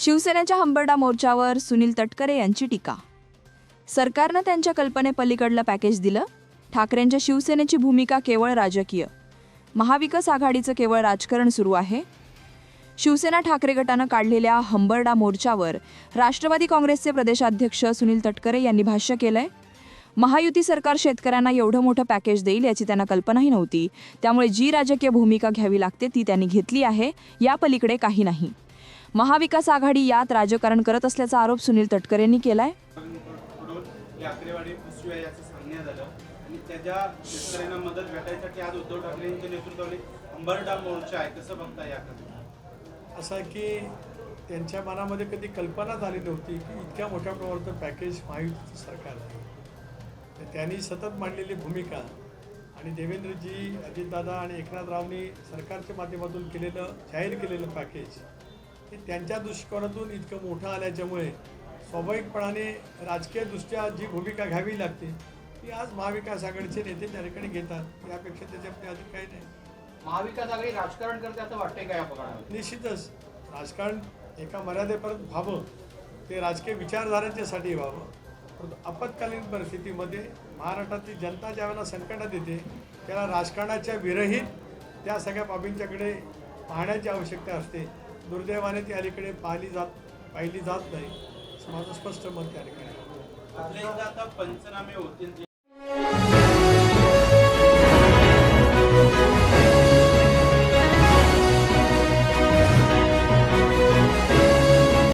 शिवसेनेच्या हंबरडा मोर्चावर सुनील तटकरे यांची टीका. सरकारनं त्यांच्या कल्पनेपलीकडलं पॅकेज दिलं. ठाकरेंच्या शिवसेनेची भूमिका केवळ राजकीय. महाविकास आघाडीचं केवळ राजकारण सुरू आहे. शिवसेना ठाकरे गटानं काढलेल्या हंबरडा मोर्चावर राष्ट्रवादी काँग्रेसचे प्रदेशाध्यक्ष सुनील तटकरे यांनी भाष्य केलंय. महायुती सरकार शेतकऱ्यांना एवढं मोठं पॅकेज देईल याची त्यांना कल्पनाही नव्हती. त्यामुळे जी राजकीय भूमिका घ्यावी लागते ती त्यांनी घेतली आहे. या पलीकडे काही नाही. महाविकास आघाडी यात राजकारण करत असल्याचा आरोप सुनील तटकरे यांनी केलाय. आहे असं आहे की त्यांच्या मनामध्ये कधी कल्पना झाली नव्हती की इतक्या मोठ्या प्रमाणात पॅकेज महायुतीचं सरकार आहे. तर त्यांनी सतत मांडलेली भूमिका आणि देवेंद्रजी अजितदादा आणि एकनाथरावनी सरकारच्या माध्यमातून केलेलं जाहीर केलेलं पॅकेज हे त्यांच्या दृष्टिकोनातून इतकं मोठं आल्याच्यामुळे स्वाभाविकपणाने राजकीयदृष्ट्या जी भूमिका घ्यावी लागते ती आज महाविकास आघाडीचे नेते त्या ठिकाणी घेतात यापेक्षा त्याच्यामध्ये अधिक काही नाही. महाविकास आघाडी राजकारण करते असं वाटतंय का या प्रकरणात निश्चितच. राजकारण एका मर्यादेपर्यंत व्हावं ते राजकीय विचारधारांच्यासाठी व्हावं. परंतु आपत्कालीन परिस्थितीमध्ये महाराष्ट्रातली जनता ज्यावेळेला संकटात येते त्याला राजकारणाच्या विरहित त्या सगळ्या बाबींच्याकडे पाहण्याची आवश्यकता असते. दुर्दैवाने ती अलीकडे पाहिली जात पाहिली जात नाही. माझं स्पष्ट मत त्या ठिकाणी आता पंचनामे होतील. जे